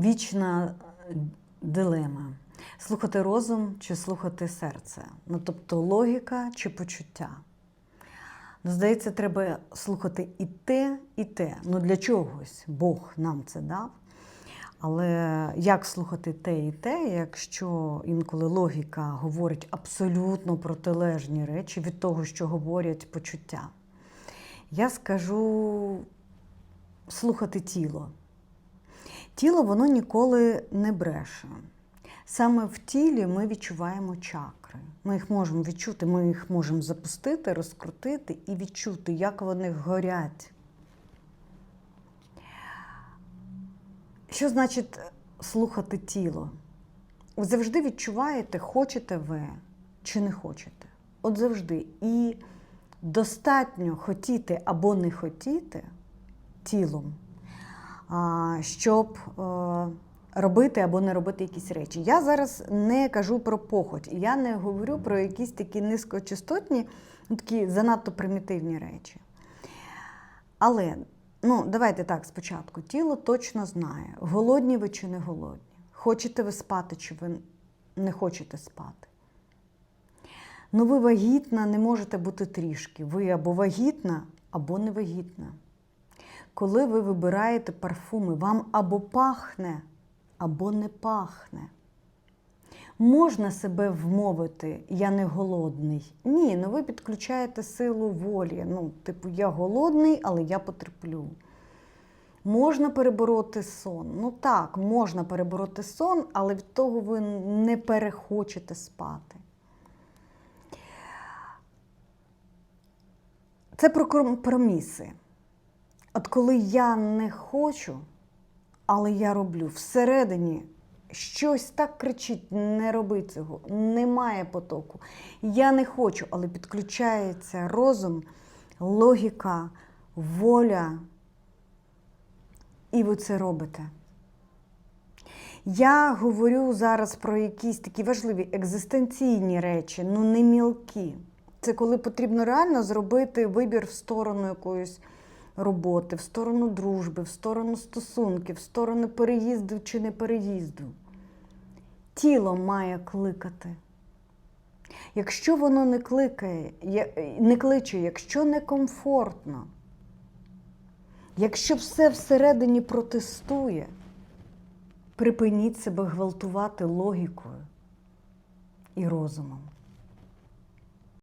вічна е, дилема. Слухати розум чи слухати серце. Ну, тобто логіка чи почуття. Ну, здається, треба слухати і те, і те. Ну для чогось Бог нам це дав. Але як слухати те і те, якщо інколи логіка говорить абсолютно протилежні речі від того, що говорять почуття? Я скажу слухати тіло. Тіло воно ніколи не бреше. Саме в тілі ми відчуваємо чакри. Ми їх можемо відчути, ми їх можемо запустити, розкрутити і відчути, як вони горять. Що значить слухати тіло? Ви завжди відчуваєте, хочете ви чи не хочете. От завжди. І достатньо хотіти або не хотіти тілом, щоб е, робити або не робити якісь речі. Я зараз не кажу про похоть, я не говорю про якісь такі низькочастотні, ну, такі занадто примітивні речі. Але ну, давайте так спочатку. Тіло точно знає, голодні ви чи не голодні. Хочете ви спати, чи ви не хочете спати. Ну, ви вагітна не можете бути трішки. Ви або вагітна, або не вагітна. Коли ви вибираєте парфуми, вам або пахне, або не пахне. Можна себе вмовити, я не голодний. Ні, ну ви підключаєте силу волі. Ну, типу, я голодний, але я потерплю. Можна перебороти сон. Ну так, можна перебороти сон, але від того ви не перехочете спати. Це про компроміси. От коли я не хочу, але я роблю всередині щось так кричить: не роби цього, немає потоку. Я не хочу, але підключається розум, логіка, воля. І ви це робите. Я говорю зараз про якісь такі важливі екзистенційні речі, ну не мілкі. Це коли потрібно реально зробити вибір в сторону якоїсь роботи, в сторону дружби, в сторону стосунків, в сторону переїзду чи не переїзду. Тіло має кликати. Якщо воно не кликає, не кличе, якщо некомфортно, якщо все всередині протестує, припиніть себе гвалтувати логікою і розумом.